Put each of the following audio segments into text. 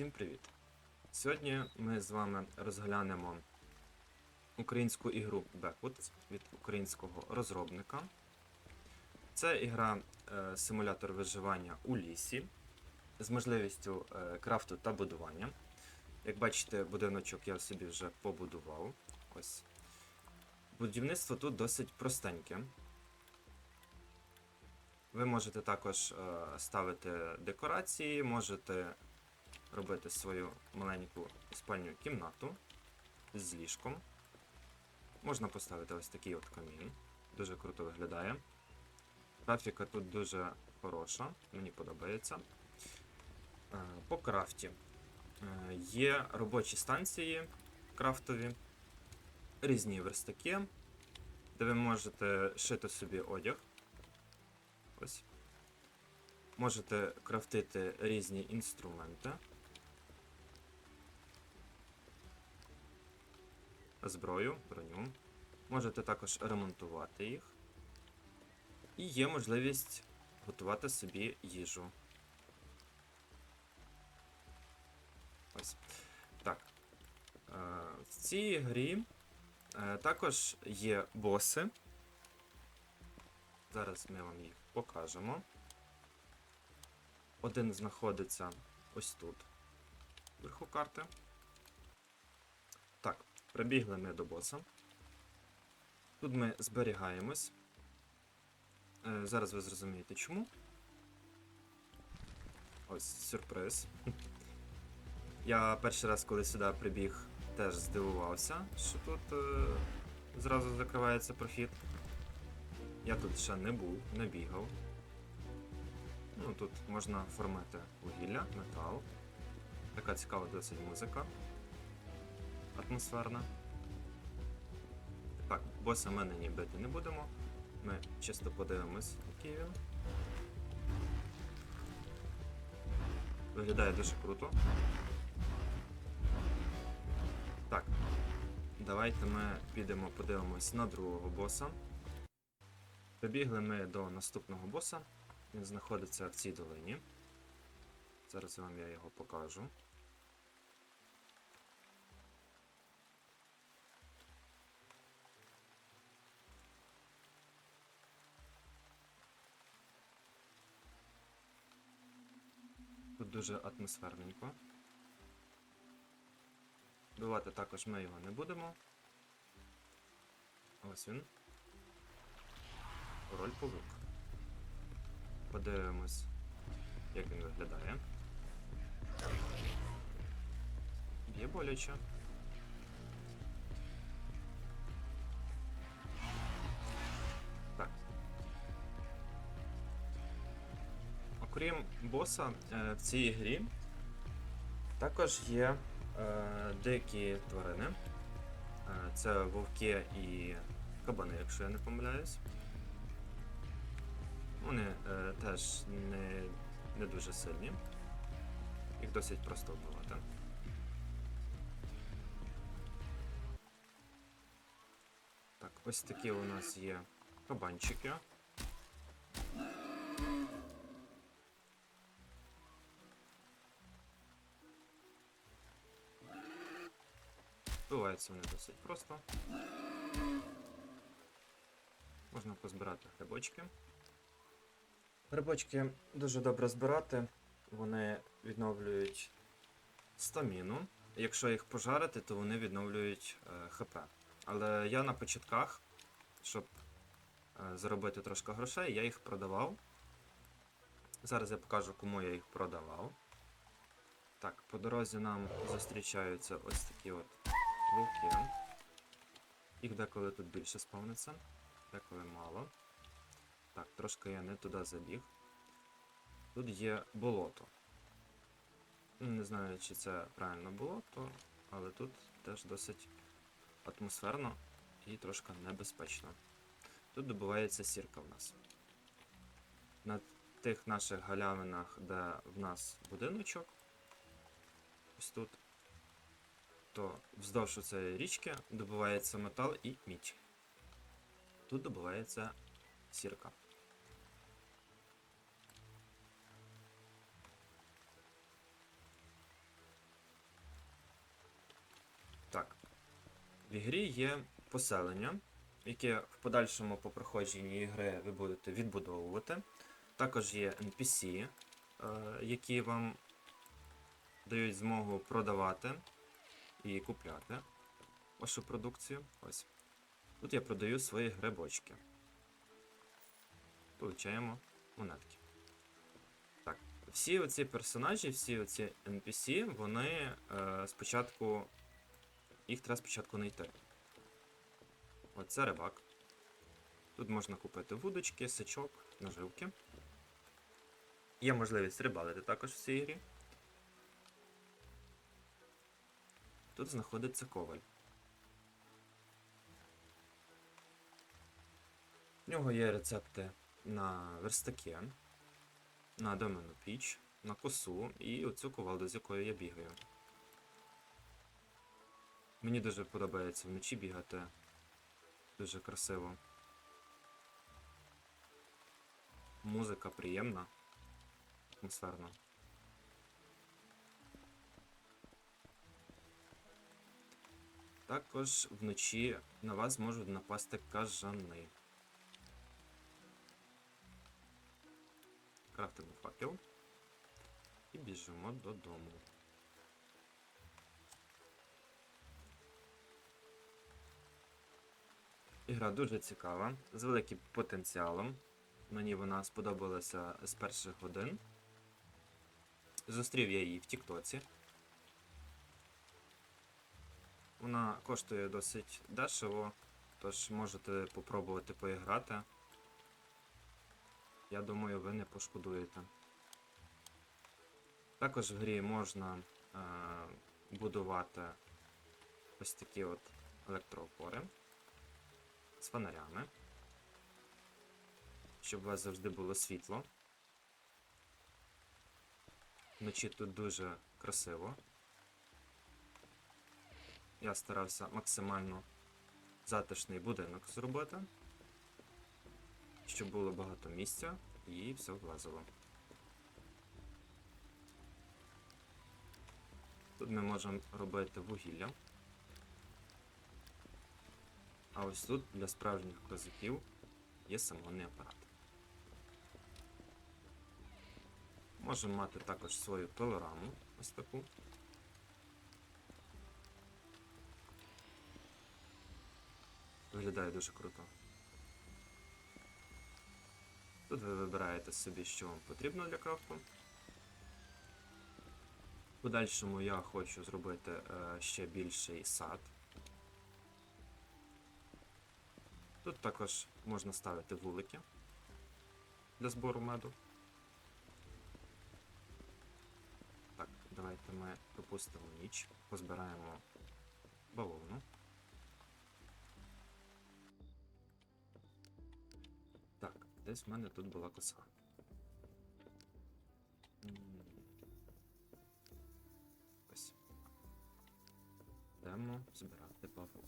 Всім привіт! Сьогодні ми з вами розглянемо українську ігру Backwoods від українського розробника. Це ігра е, симулятор виживання у лісі з можливістю е, крафту та будування. Як бачите, будиночок я собі вже побудував. Ось. Будівництво тут досить простеньке. Ви можете також е, ставити декорації, можете робити свою маленьку спальню кімнату з ліжком. Можна поставити ось такий от камін. Дуже круто виглядає. Графіка тут дуже хороша, мені подобається. Е, По крафті Е, є робочі станції крафтові, різні верстаки, де ви можете шити собі одяг. Ось. Можете крафтити різні інструменти. Зброю, броню. Можете також ремонтувати їх. І є можливість готувати собі їжу. Ось. Так. Е, В цій грі е, також є боси. Зараз ми вам їх покажемо. Один знаходиться ось тут, вверху карти. Прибігли ми до боса. Тут ми зберігаємось. Е, Зараз ви зрозумієте чому. Ось сюрприз. Я перший раз, коли сюди прибіг, теж здивувався, що тут е, зразу закривається прохід. Я тут ще не був, не бігав. Ну, тут можна формити вугілля, метал. Така цікава досить музика. Атмосферна. Так, боса ми нині бити не будемо. Ми чисто подивимось, який він. Виглядає дуже круто. Так. Давайте ми підемо подивимось на другого боса. Прибігли ми до наступного боса. Він знаходиться в цій долині. Зараз вам я його покажу. Дуже атмосферненько. Бувати також ми його не будемо. Ось він. Король павук. Подивимось, як він виглядає. Є боляче. Окрім боса е, в цій грі також є е, дикі тварини. Е, це вовки і кабани, якщо я не помиляюсь. Вони теж не, не дуже сильні. Їх досить просто вбивати. Так, ось такі у нас є кабанчики. Вбиваються вони досить просто. Можна позбирати грибочки. Грибочки дуже добре збирати, вони відновлюють стаміну. Якщо їх пожарити, то вони відновлюють е, ХП. Але я на початках, щоб е, заробити трошки грошей, я їх продавав. Зараз я покажу, кому я їх продавав. Так, по дорозі нам зустрічаються ось такі от вовки. Їх деколи тут більше спавниться, деколи мало. Так, трошки я не туди забіг. Тут є болото. Ну, Не знаю, чи це правильно болото, але тут теж досить атмосферно і трошки небезпечно. Тут добувається сірка в нас. На тих наших галявинах, де в нас будиночок, ось тут, то вздовж цієї річки добувається метал і мідь. Тут добувається сірка. Так. В ігрі є поселення, яке в подальшому по проходженні ігри ви будете відбудовувати. Також є NPC, е, які вам дають змогу продавати і купляти вашу продукцію. Ось. Тут я продаю свої грибочки. Получаємо монетки. Так, всі оці персонажі, всі оці NPC, вони е, спочатку. Їх треба спочатку знайти. Оце рибак. Тут можна купити вудочки, сачок, наживки. Є можливість рибалити також в цій грі. Тут знаходиться коваль. В нього є рецепти на верстаки, на доменну піч, на косу і оцю ковалду, з якою я бігаю. Мені дуже подобається вночі бігати. Дуже красиво. Музика приємна, атмосферна. Також вночі на вас можуть напасти кажани. Крафтимо факел і біжимо додому. Ігра дуже цікава, з великим потенціалом. Мені вона сподобалася з перших годин. Зустрів я її в Тіктоці. Вона коштує досить дешево, тож можете попробувати поіграти. Я думаю, ви не пошкодуєте. Також в грі можна е, будувати ось такі от електроопори з фонарями, щоб у вас завжди було світло. Вночі тут дуже красиво. Я старався максимально затишний будинок зробити, щоб було багато місця і все влазило. Тут ми можемо робити вугілля. А ось тут для справжніх козаків є самогонний апарат. Можемо мати також свою пилораму, ось таку. Виглядає дуже круто. Тут ви вибираєте собі, що вам потрібно для крафту. В подальшому я хочу зробити е, ще більший сад. Тут також можна ставити вулики для збору меду. Так, давайте ми пропустимо ніч, позбираємо бавовну. Десь в мене тут була коса. Ось. Йдемо збирати бавовну.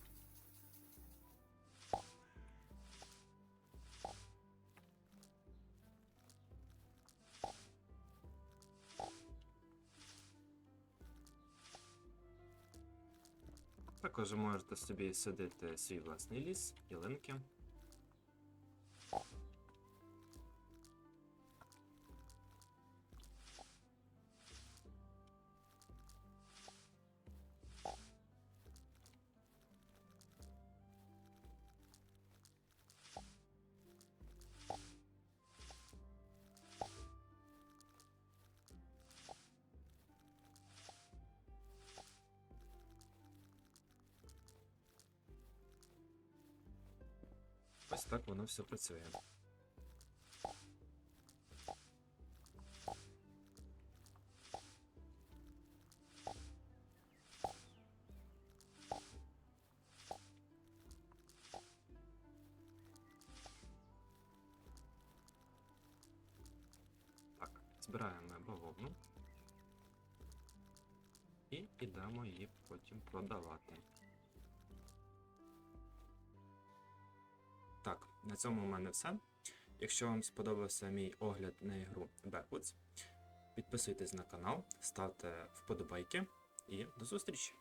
Також можете собі садити свій власний ліс, ялинки. Ось так воно все працює. Так, збираємо бавовну. І ідемо її потім продавати. На цьому у мене все. Якщо вам сподобався мій огляд на ігру Backwoods, підписуйтесь на канал, ставте вподобайки і до зустрічі!